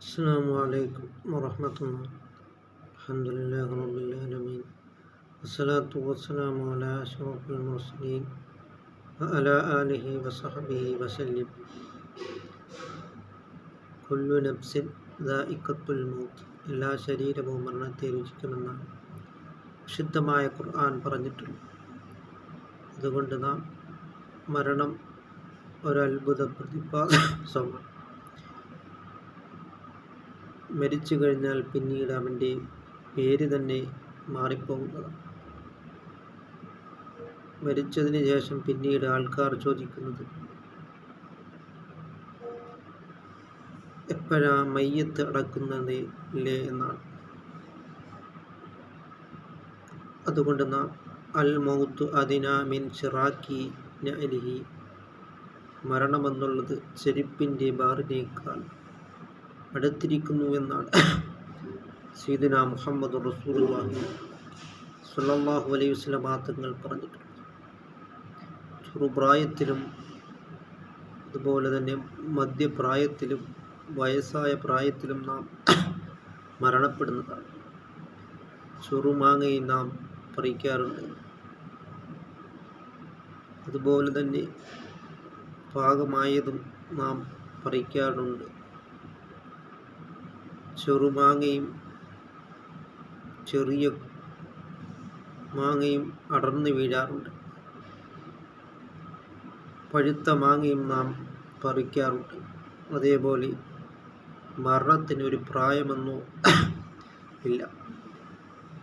السلام عليكم ورحمة الله الحمد لله رب العالمين والصلاة والسلام على أشرف المرسلين وعلى آله وصحبه وسلم كل نفس ذائقة الموت എല്ലാ ശരീരവും മരണത്തെ രുചിക്കുമെന്നാണ് വിശുദ്ധമായ ഖുർആൻ പറഞ്ഞിട്ടുണ്ട് അതുകൊണ്ട് നാം മരണം ഒരത്ഭുത പ്രതിഭാസമാണ് മരിച്ചു കഴിഞ്ഞാൽ പിന്നീട് അവന്റെ പേര് തന്നെ മാറിപ്പോകുന്നതാണ്. മരിച്ചതിന് ശേഷം പിന്നീട് ആൾക്കാർ ചോദിക്കുന്നത് എപ്പോഴാ മയ്യത്ത് അടക്കുന്നത് ഇല്ലേ എന്നാണ്. അതുകൊണ്ട് നാം അൽ മൗത്ത് അദിനാ മിൻ ചിറാക്കി നഅലിഹി മരണമെന്നുള്ളത് ചെരുപ്പിന്റെ ബാറിനേക്കാൾ അടുത്തിരിക്കുന്നു എന്നാണ്. സീദിന മുഹമ്മദ് റസൂലുള്ളാഹി സ്വല്ലല്ലാഹു അലൈഹി പറഞ്ഞിട്ടുണ്ട്. ചെറുപ്രായത്തിലും അതുപോലെ തന്നെ മധ്യപ്രായത്തിലും വയസ്സായ പ്രായത്തിലും നാം മരണപ്പെടുന്നതാണ്. ചെറുമാങ്ങയും നാം പറിക്കാറുണ്ട്. അതുപോലെ തന്നെ പാകമായതും നാം പറിക്കാറുണ്ട്. ചെറുമാങ്ങയും ചെറിയ മാങ്ങയും അടർന്നു വീഴാറുണ്ട്. പഴുത്ത മാങ്ങയും നാം പറിക്കാറുണ്ട്. അതേപോലെ മരണത്തിനൊരു പ്രായമെന്നോ ഇല്ല.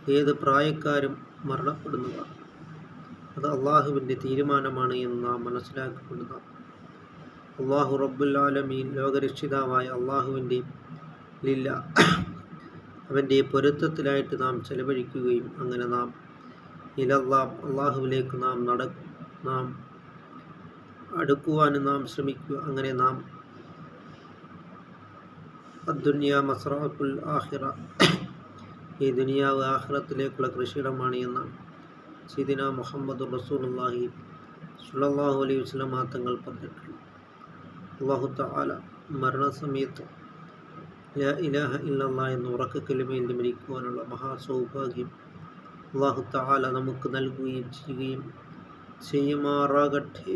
ഏത് പ്രായക്കാരും മരണപ്പെടുന്നതാണ്. അത് അള്ളാഹുവിന്റെ തീരുമാനമാണ് എന്ന് നാം മനസ്സിലാക്കപ്പെടുന്നതാണ് അള്ളാഹു റബ്ബുല്ലാലമീൻ ലോകരക്ഷിതാവായ അള്ളാഹുവിന്റെ ലില്ല അവന്റെ പൊരുത്തത്തിലായിട്ട് നാം ചെലവഴിക്കുകയും അങ്ങനെ നാം ഇലല്ലാം അള്ളാഹുവിലേക്ക് നാം നട നാം അടുക്കുവാനും നാം ശ്രമിക്കുക. അങ്ങനെ നാം അദ്ദുനിയ മസ്രാഖുൽ ആഹിറ ഈ ദുനിയാവ് ആഹിറത്തിലേക്കുള്ള കൃഷിയിടമാണ് എന്ന സീദിന മുഹമ്മദ് റസൂലുള്ളാഹി സുല്ലാഹു അലൈഹി വസല്ലം തങ്ങൾ പറഞ്ഞിട്ടുള്ളൂ അള്ളാഹു താല മരണസമയത്ത് ഇലാഹ ഇല്ലല്ലാ എന്ന് ഉറക്ക കലിമയിൽ മരിക്കുവാനുള്ള മഹാസൗഭാഗ്യം അള്ളാഹു താല നമുക്ക് നൽകുകയും ചെയ്യുകയും ചെയ്യുമാറാകട്ടെ.